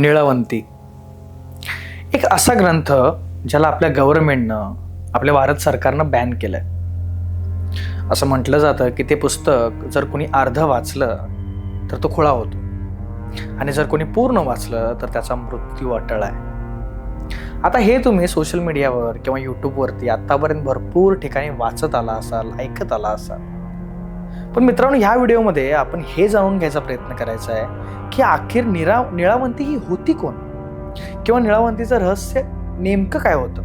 निळवंती. एक असा ग्रंथ ज्याला आपल्या गव्हर्नमेंटनं आपल्या भारत सरकारनं बॅन केलं आहे असं म्हटलं जातं की ते पुस्तक जर कोणी अर्ध वाचलं तर तो खुळा होतो. आणि जर कोणी पूर्ण वाचलं तर त्याचा मृत्यू अटळ आहे. आता हे तुम्ही सोशल मीडियावर किंवा यूट्यूबवरती आत्तापर्यंत भरपूर ठिकाणी वाचत आला असाल ऐकत आला असाल. पण मित्रांनो ह्या व्हिडिओमध्ये आपण हे जाणून घ्यायचा प्रयत्न करायचा आहे की अखेर निरा निळावंती ही होती कोण? किंवा निळावंतीचं रहस्य नेमकं काय होतं?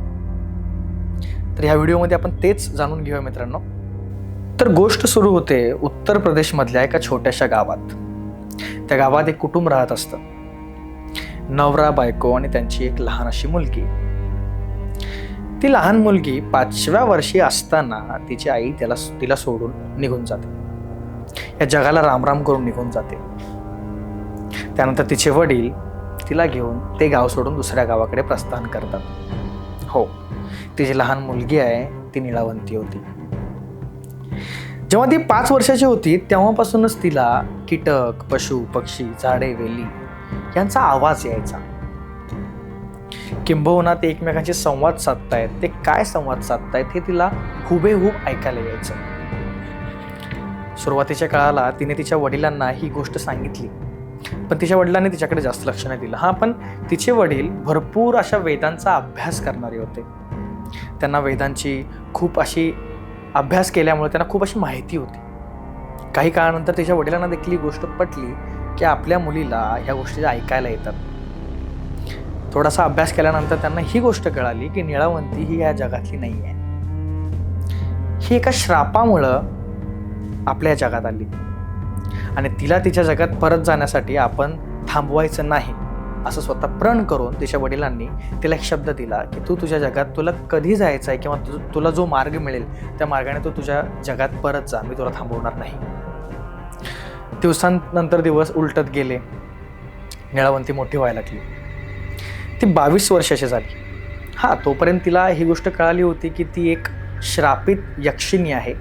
तर ह्या व्हिडिओमध्ये आपण तेच जाणून घेऊया मित्रांनो. तर गोष्ट सुरू होते उत्तर प्रदेशमधल्या एका छोट्याशा गावात. त्या गावात एक कुटुंब राहत असतं. नवरा बायको आणि त्यांची एक लहान अशी मुलगी. ती लहान मुलगी पाचव्या वर्षी असताना तिची आई त्याला तिला सोडून निघून जाते. या जगाला रामराम करून निघून जाते. त्यानंतर तिचे वडील तिला घेऊन ते गाव सोडून दुसऱ्या गावाकडे प्रस्थान करतात. हो तिची लहान मुलगी आहे ती निळावंती होती. जेव्हा ती पाच वर्षाची होती तेव्हापासूनच तिला कीटक पशु पक्षी झाडे वेली यांचा आवाज यायचा. किंबहुना ते एकमेकांशी संवाद साधतायत. ते काय संवाद साधतायत हे तिला हुबेहूब ऐकायला यायचं. सुरुवातीच्या काळाला तिने तिच्या वडिलांना ही गोष्ट सांगितली. पण तिच्या वडिलांनी तिच्याकडे जास्त लक्ष नाही दिलं. हां पण तिचे वडील भरपूर अशा वेदांचा अभ्यास करणारे होते. त्यांना वेदांची खूप अशी अभ्यास केल्यामुळे त्यांना खूप अशी माहिती होती. काही काळानंतर तिच्या वडिलांना देखील ही गोष्ट पटली की आपल्या मुलीला ह्या गोष्टी ऐकायला येतात. थोडासा अभ्यास केल्यानंतर त्यांना ही गोष्ट कळाली की निळावंती ही या जगातली नाही आहे. ही एका श्रापामुळं आपल्या जगात आली. आणि तिला तिच्या जगात परत जाण्यासाठी आपण थांबवायचं नाही असं स्वतः प्रण करून तिच्या वडिलांनी तिला एक शब्द दिला की तू तुझ्या जगात तुला कधी जायचं आहे किंवा तु तुला जो मार्ग मिळेल त्या मार्गाने तू तुझ्या जगात परत जा. मी तुला थांबवणार नाही. दिवसांनंतर दिवस उलटत गेले. निळावंती मोठी व्हायला लागली. ती बावीस वर्षाची झाली. हां तोपर्यंत तिला ही गोष्ट कळाली होती की ती एक श्रापित यक्षिणी आहे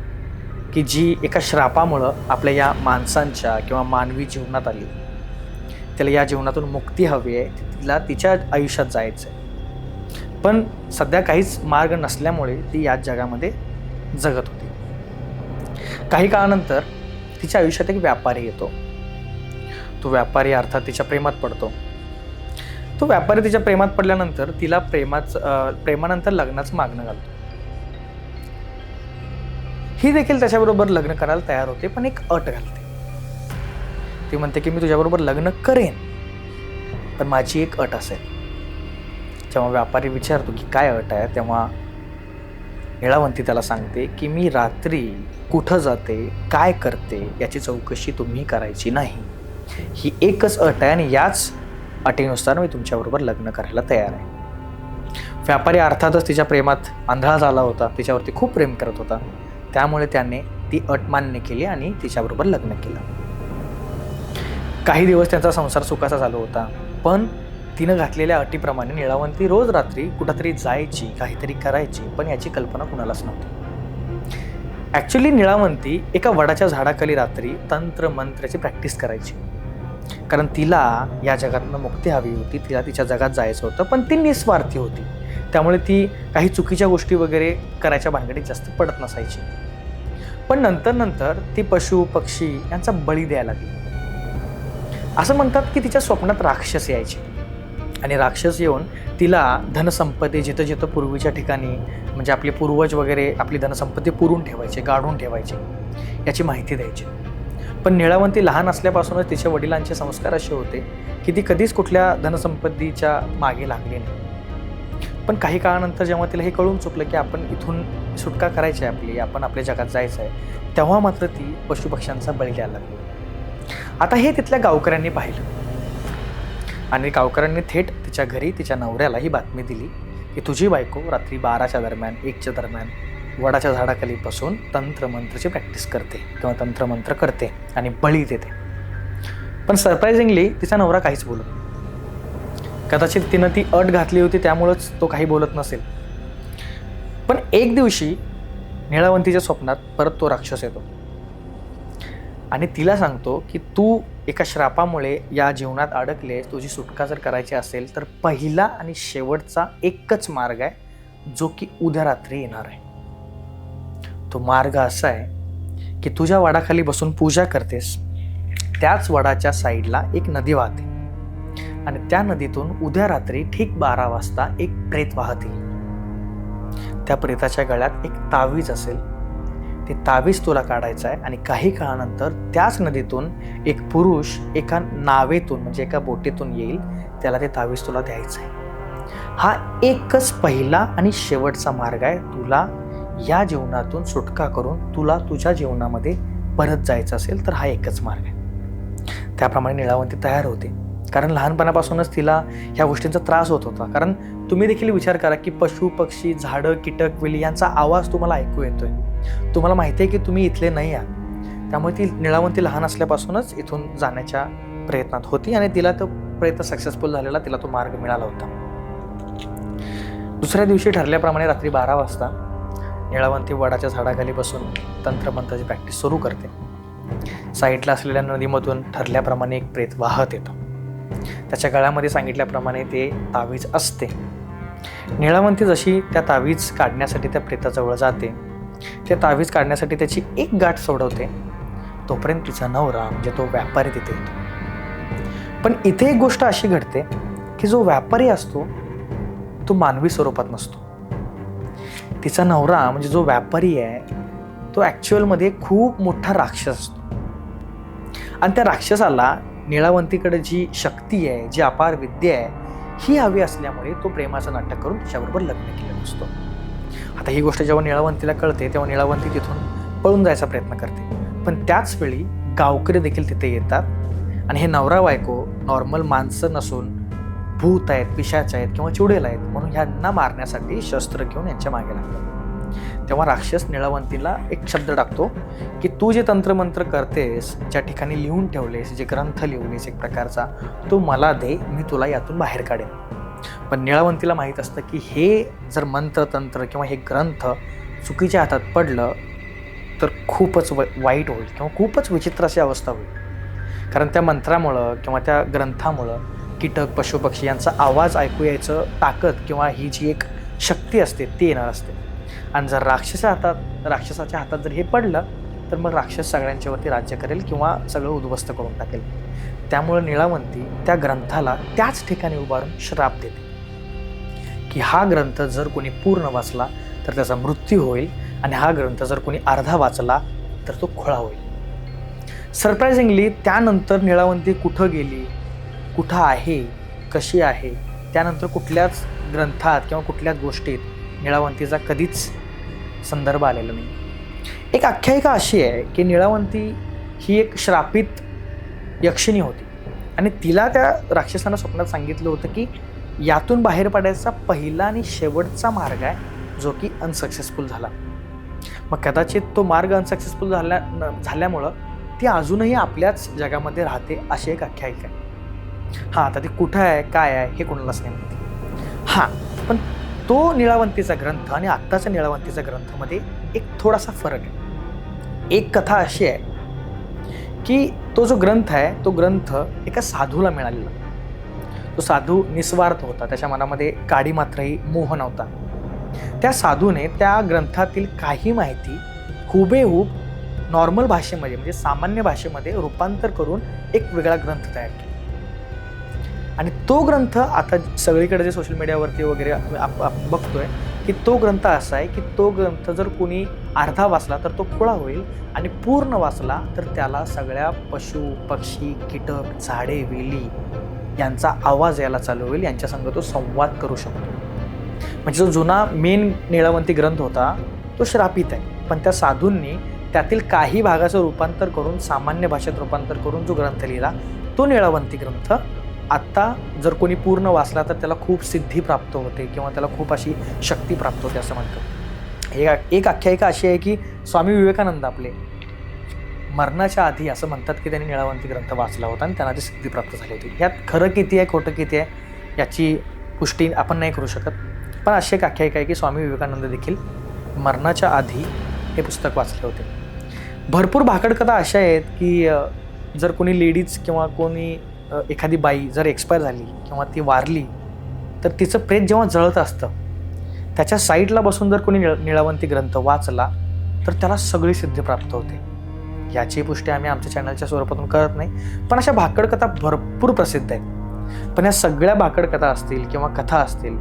की जी एका श्रापामुळं आपल्या या माणसांच्या किंवा मानवी जीवनात आली तिला या जीवनातून मुक्ती हवी आहे तिला तिच्या आयुष्यात जायचं आहे. पण सध्या काहीच मार्ग नसल्यामुळे ती याच जगामध्ये जगत होती. काही काळानंतर तिच्या आयुष्यात एक व्यापारी येतो. तो व्यापारी अर्थात तिच्या प्रेमात पडतो. तो व्यापारी तिच्या प्रेमात पडल्यानंतर तिला प्रेमाच प्रेमानंतर लग्नाचं मागणं घालतो ही देखील त्याच्याबरोबर लग्न करायला तयार होते पण एक अट घालते. ती म्हणते की मी तुझ्याबरोबर लग्न करेन पण माझी एक अट असेल. जेव्हा व्यापारी विचारतो की काय अट आहे? तेव्हा निळावंती त्याला सांगते की मी रात्री कुठं जाते काय करते याची चौकशी तुम्ही करायची नाही. ही एकच अट आहे आणि याच अटीनुसार मी तुमच्याबरोबर लग्न करायला तयार आहे. व्यापारी अर्थातच तिच्या प्रेमात आंधळा झाला होता तिच्यावरती खूप प्रेम करत होता. त्यामुळे त्याने ती अट मान्य केली आणि तिच्याबरोबर लग्न केलं. काही दिवस त्यांचा संसार सुखाचा चालू होता पण तिनं घातलेल्या अटीप्रमाणे निळावंती रोज रात्री कुठंतरी जायची काहीतरी करायची पण याची कल्पना कुणालाच नव्हती. ॲक्च्युली निळावंती एका वडाच्या झाडाखाली रात्री तंत्र मंत्राची प्रॅक्टिस करायची. कारण तिला या जगातनं मुक्ती हवी होती तिला तिच्या जगात जायचं होतं पण ती निस्वार्थी होती. त्यामुळे ती काही चुकीच्या गोष्टी वगैरे करायच्या भानगडीत जास्त पडत नसायची. पण नंतर नंतर ती पशु पक्षी यांचा बळी द्यायला लागली. असं म्हणतात की तिच्या स्वप्नात राक्षस यायचे. आणि राक्षस येऊन तिला धनसंपत्ती जिथं जिथं पूर्वीच्या ठिकाणी म्हणजे आपले पूर्वज वगैरे आपली धनसंपत्ती पुरून ठेवायचे गाढून ठेवायचे याची माहिती द्यायची. पण निळावंती लहान असल्यापासूनच तिच्या वडिलांचे संस्कार असे होते की ती कधीच कुठल्या धनसंपत्तीच्या मागे लागली नाही. पण काही काळानंतर जेव्हा तिला हे कळून चुकलं की आपण इथून सुटका करायची आहे आपली आपण आपल्या जगात जायचं आहे तेव्हा मात्र ती पशुपक्ष्यांचा बळी द्यायला लागली. आता हे तिथल्या गावकऱ्यांनी पाहिलं. आणि गावकऱ्यांनी थेट तिच्या घरी तिच्या नवऱ्याला ही बातमी दिली की तुझी बायको रात्री बाराच्या दरम्यान एकच्या दरम्यान वडाच्या झाडाखाली बसून तंत्रमंत्रची प्रॅक्टिस करते किंवा तंत्रमंत्र करते आणि बळी देते. पण सरप्रायझिंगली तिचा नवरा काहीच बोलत कदाचित तिनं ती अट घातली होती त्यामुळंच तो काही बोलत नसेल. पण एक दिवशी निळावंतीच्या स्वप्नात परत तो राक्षस येतो. आणि तिला सांगतो की तू एका श्रापामुळे या जीवनात अडकले तुझी सुटका जर करायची असेल तर पहिला आणि शेवटचा एकच मार्ग आहे जो की उद्या रात्री येणार आहे. तो मार्ग असा आहे की तुझ्या वडाखाली बसून पूजा करतेस त्याच वडाच्या साईडला एक नदी वाहते. आणि त्या नदीतून उद्या रात्री ठीक बारा वाजता एक प्रेत वाहत. येईल त्या प्रेताच्या गळ्यात एक तावीज असेल. ते तावीज तुला काढायचं आहे आणि काही काळानंतर त्याच नदीतून एक पुरुष एका नावेतून म्हणजे एका बोटीतून येईल त्याला ते तावीज तुला द्यायचं आहे. हा एकच पहिला आणि शेवटचा मार्ग आहे तुला या जीवनातून सुटका करून तुला तुझ्या जीवनामध्ये परत जायचं असेल तर हा एकच मार्ग आहे. त्याप्रमाणे निळावंती तयार होते. कारण लहानपणापासूनच तिला ह्या गोष्टींचा त्रास होत होता. कारण तुम्ही देखील विचार करा की पशु पक्षी झाडं कीटक वेली यांचा आवाज तुम्हाला ऐकू येतोय. तुम्हाला माहिती आहे की तुम्ही इथले नाही आहात. त्यामुळे ती निळावंती लहान असल्यापासूनच इथून जाण्याच्या प्रयत्नात होती आणि तिला तो प्रयत्न सक्सेसफुल झालेला तिला तो मार्ग मिळाला होता. दुसऱ्या दिवशी ठरल्याप्रमाणे रात्री बारा वाजता निळावंती वडाच्या झाडाखाली बसून तंत्रमंत्राची प्रॅक्टिस सुरू करते. साईडला असलेल्या नदीमधून ठरल्याप्रमाणे एक प्रेत वाहत येतो. त्याच्या गळ्यामध्ये सांगितल्याप्रमाणे ते तावीज असते. निळावंती जशी त्या तावीज काढण्यासाठी त्या प्रेताजवळ जाते ते तावीज काढण्यासाठी त्याची एक गाठ सोडवते. तोपर्यंत तिचा नवरा म्हणजे तो व्यापारी तिथे येतो. पण इथे एक गोष्ट अशी घडते की जो व्यापारी असतो तो मानवी स्वरूपात नसतो. तिचा नवरा म्हणजे जो व्यापारी आहे तो ॲक्च्युअलमध्ये खूप मोठा राक्षस असतो. आणि त्या राक्षसाला निळावंतीकडे जी शक्ती आहे जी अपार विद्या आहे ही हवी असल्यामुळे तो प्रेमाचं नाटक करून तिच्याबरोबर लग्न केलेलं असतो. आता ही गोष्ट जेव्हा निळावंतीला कळते तेव्हा निळावंती तिथून पळून जायचा प्रयत्न करते. पण त्याच वेळी गावकरी देखील तिथे येतात. आणि हे नवरा बायको नॉर्मल माणसं नसून भूत आहेत पिशाच आहेत किंवा चुडेल आहेत म्हणून ह्यांना मारण्यासाठी शस्त्र घेऊन यांच्या मागे लागतात. तेव्हा राक्षस निळावंतीला एक शब्द टाकतो की तू जे तंत्रमंत्र करतेस ज्या ठिकाणी लिहून ठेवलेस जे ग्रंथ लिहूनेस एक प्रकारचा तो मला दे मी तुला यातून बाहेर काढेन. पण निळावंतीला माहीत असतं की हे जर मंत्र तंत्र किंवा हे ग्रंथ चुकीच्या हातात पडलं तर खूपच व वाईट होईल किंवा खूपच विचित्र अशी अवस्था होईल. कारण त्या मंत्रामुळं किंवा त्या ग्रंथामुळं कीटक पशुपक्षी यांचा आवाज ऐकू यायचं ताकद किंवा ही जी एक शक्ती असते ती येणार असते. आणि जर राक्षसा हातात राक्षसाच्या हातात जर हे पडलं तर मग राक्षस सगळ्यांच्यावरती राज्य करेल किंवा सगळं उद्ध्वस्त करून टाकेल. त्यामुळं निळावंती त्या ग्रंथाला त्याच ठिकाणी उभारून श्राप देते. की हा ग्रंथ जर कोणी पूर्ण वाचला तर त्याचा मृत्यू होईल आणि हा ग्रंथ जर कोणी अर्धा वाचला तर तो खोळा होईल. सरप्रायझिंगली त्यानंतर निळावंती कुठं गेली? कुठं आहे कशी आहे त्यानंतर कुठल्याच ग्रंथात किंवा कुठल्याच गोष्टीत निळावंतीचा कधीच संदर्भ आलेला नाही. एक आख्यायिका अशी आहे की निळावंती ही एक श्रापित यक्षिणी होती. आणि तिला त्या राक्षसानं स्वप्नात सांगितलं होतं की यातून बाहेर पडायचा पहिला आणि शेवटचा मार्ग आहे जो की अनसक्सेसफुल झाला. मग कदाचित तो मार्ग अनसक्सेसफुल झाल्या न- झाल्यामुळं ती अजूनही आपल्याच जगामध्ये राहते अशी एक आख्यायिका आहे. हां आता ते कुठं आहे काय आहे हे कोणालाच नाही माहिती. हां पण तो निळावंतीचा ग्रंथ आणि आत्ताच्या निळावंतीचा ग्रंथामध्ये एक थोडासा फरक आहे. एक कथा अशी आहे की तो जो ग्रंथ आहे तो ग्रंथ एका साधूला मिळालेला. तो साधू निस्वार्थ होता त्याच्या मनामध्ये काडी मात्रही मोह नव्हता. त्या साधूने त्या ग्रंथातील काही माहिती हुबेहूब नॉर्मल भाषेमध्ये म्हणजे सामान्य भाषेमध्ये रूपांतर करून एक वेगळा ग्रंथ तयार केला. आणि तो ग्रंथ आता सगळीकडे जे सोशल मीडियावरती वगैरे आप- बघतोय की तो ग्रंथ असा आहे की तो ग्रंथ जर कोणी अर्धा वाचला तर तो खुळा होईल आणि पूर्ण वाचला तर त्याला सगळ्या पशु पक्षी कीटक झाडे वेली यांचा आवाज यायला चालू होईल यांच्यासंग तो संवाद करू शकतो. म्हणजे जो जुना मेन निळावंती ग्रंथ होता तो श्रापित आहे. पण त्या साधूंनी त्यातील काही भागाचं रूपांतर करून सामान्य भाषेत रूपांतर करून जो ग्रंथ लिहिला तो निळावंती ग्रंथ आत्ता जर कोणी पूर्ण वाचला तर त्याला खूप सिद्धी प्राप्त होते किंवा त्याला खूप अशी शक्ती प्राप्त होते असं म्हणतात. एक एक आख्यायिका अशी आहे की स्वामी विवेकानंद आपले मरणाच्या आधी असं म्हणतात की त्यांनी निळावंती ग्रंथ वाचला होता आणि त्यांना ती सिद्धी प्राप्त झाली होती. ह्यात खरं किती आहे खोटं किती आहे याची पुष्टी आपण नाही करू शकत. पण अशी एक आख्यायिका आहे की स्वामी विवेकानंद देखील मरणाच्या आधी हे पुस्तक वाचले होते. भरपूर भाकडकथा अशा आहेत की जर कोणी लेडीज किंवा कोणी एखादी बाई जर एक्सपायर झाली किंवा ती वारली तर तिचं प्रेत जेव्हा जळत असतं त्याच्या साईडला बसून जर कोणी निळ निळावंती ग्रंथ वाचला तर त्याला सगळी सिद्धी प्राप्त होते. याची पुष्टी आम्ही आमच्या चॅनलच्या स्वरूपातून करत नाही पण अशा भाकडकथा भरपूर प्रसिद्ध आहेत. पण या सगळ्या भाकडकथा असतील किंवा कथा असतील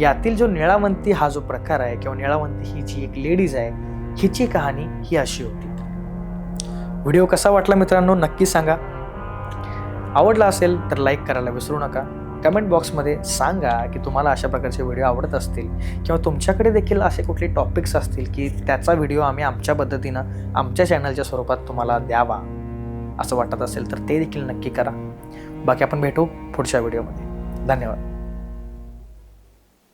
यातील जो निळावंती हा जो प्रकार आहे किंवा निळावंती ही जी एक लेडीज आहे हिची कहाणी ही अशी होती. व्हिडिओ कसा वाटला मित्रांनो नक्की सांगा. आवडला असेल तर लाईक करायला विसरू नका. कमेंट बॉक्समध्ये सांगा की तुम्हाला अशा प्रकारचे व्हिडिओ आवडत असतील किंवा तुमच्याकडे देखील असे कुठले टॉपिक्स असतील की त्याचा व्हिडिओ आम्ही आमच्या पद्धतीनं आमच्या चॅनलच्या स्वरूपात तुम्हाला द्यावा असं वाटत असेल तर ते देखील नक्की करा. बाकी आपण भेटू पुढच्या व्हिडिओमध्ये धन्यवाद.